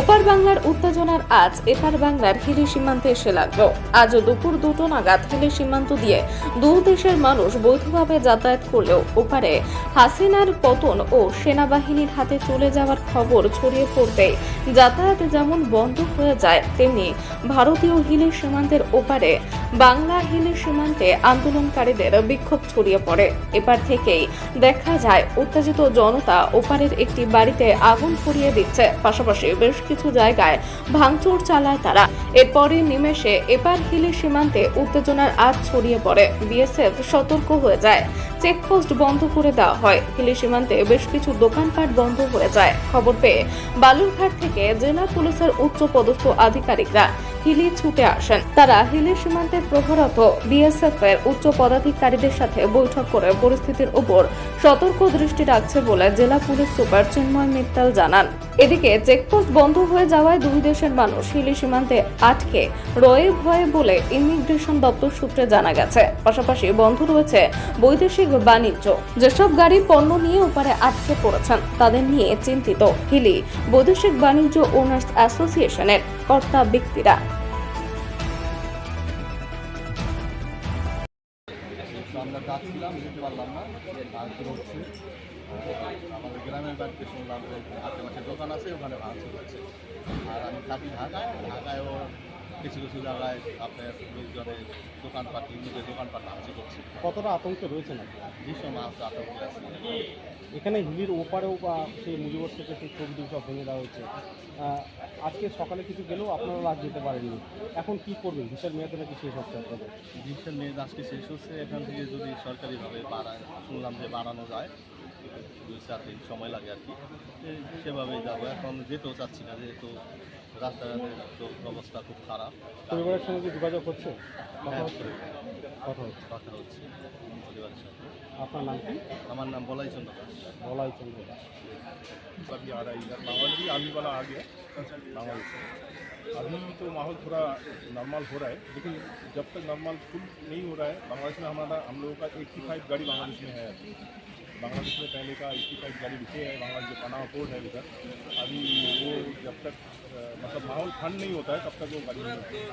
ওপার বাংলার উত্তেজনার আজ এপার বাংলার হিলি সীমান্তে এসে লাগল। আজও দুপুর দুটো নাগাদ হিলি সীমান্ত দিয়ে দু দেশের মানুষ বৈধভাবে যাতায়াত করলেও ওপারে হাসিনার পতন ও সেনাবাহিনীর হাতে চলে যাওয়ার খবর ছড়িয়ে পড়তে যাতায়াত যেমন বন্ধ হয়ে যায়, তেমনি ভারতীয় হিলি সীমান্তের ওপারে বাংলা হিলি সীমান্তে আন্দোলনকারীদের বিক্ষোভ ছড়িয়ে পড়ে। এপার থেকেই দেখা যায়, উত্তেজিত জনতা ওপারের একটি বাড়িতে আগুন ধরিয়ে দিচ্ছে। পাশাপাশি বেশ কিছু জায়গায় ভাঙচুর চালায় তারা। এরপরে নিমেষে এপার হিলি সীমান্তে উত্তেজনার আজ ছড়িয়ে পড়ে। বিএসএফ সতর্ক হয়ে যায়। চেকপোস্ট বন্ধ করে দেওয়া হয়। হিলি সীমান্তে বেশ কিছু দোকানপাট বন্ধ হয়ে যায়। খবর পেয়ে বালুরঘাট থেকে জেলা পুলিশের উচ্চ পদস্থ আধিকারিকরা হিলি ছুটে আসেন। তারা হিলি সীমান্তে প্রহরত বিএসএফ এর উচ্চ পদাধিকারীদের সাথে বৈঠক করে পরিস্থিতির উপর সতর্ক দৃষ্টি রাখছে বলে জেলা পুলিশ সুপার চিন্ময় মিত্তাল জানান। এদিকে চেকপোস্ট বন্ধ হয়ে যাওয়ায় দুই দেশের মানুষ হিলি সীমান্তে আটকে রয়ে ভয়ে বলে ইমিগ্রেশন দপ্তর সূত্রে জানা গেছে। পাশাপাশি বন্ধ রয়েছে বৈদেশিক বাণিজ্য। যেসব গাড়ি পণ্য নিয়ে ওপারে আটকে পড়েছেন, তাদের নিয়ে চিন্তিত হিলি বৈদেশিক বাণিজ্য ওনার্স অ্যাসোসিয়েশনের কর্তা ব্যক্তিরা। আমরা যাচ্ছিলাম যেতে পারলাম না ভাঙচুর হচ্ছে। আমাদের গ্রামের বাড়িতে শুনলাম যে আশেপাশে দোকান আছে ওখানে ভাঙচুর হচ্ছে আর আমি থাকি ঢাকায়। ঢাকায়ও কিছু কিছু জায়গায় আপনার লোকজনের দোকানপাট নিজের দোকানপাট ভাঙচুর করছে। কতটা আতঙ্কে রয়েছে না ভীষণ আতঙ্কে আছে। এখানে হিলির ওপারেও বা সেই মুজিবর থেকে সেই ছবি সব ভেঙে দেওয়া হয়েছে। আজকে সকালে কিছু গেলেও আপনারা আজ যেতে পারেননি। এখন কি করবেন? ভিসার মেয়াদে নাকি শেষ হচ্ছে আপনাদের? ভিসার মেয়াদ আজকে শেষ হচ্ছে। এখান থেকে যদি সরকারিভাবে বাড়ায়, শুনলাম যে বাড়ানো যায়। দুই চার দিন সময় লাগে আর কি সে- সেভাবেই যাবো এখন যেতেও চাচ্ছি না যেহেতু রাস্তাঘাটের তো অবস্থা খুব খারাপ পরিবারের সঙ্গে কি যোগাযোগ হচ্ছে কথা হ্যাঁ, হচ্ছে কথা হচ্ছে কথা হচ্ছে পরিবারের সাথে আপনার নাম কি আমার নাম বলাই চন্দ্র দাস বলাই চন্দ্র দাস। अभी आ रहा है इधर माहौल भी आने वाला आ गया माहौल से अभी तो माहौल थोड़ा नॉर्मल हो रहा है लेकिन जब तक नॉर्मल फुल नहीं हो रहा है बांग्लादेश में हमारा हम लोगों का 85 गाड़ी बांग्लादेश में है अभी बांग्लादेश में पहले का इसी का जारी विषय है बांग्लादेश जो पनाह कोर्ट है उधर अभी वो जब तक मतलब माहौल ठंड नहीं होता है तब तक वो गाड़ी नहीं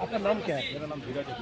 आपका नाम क्या है? मेरा नाम धीरा है।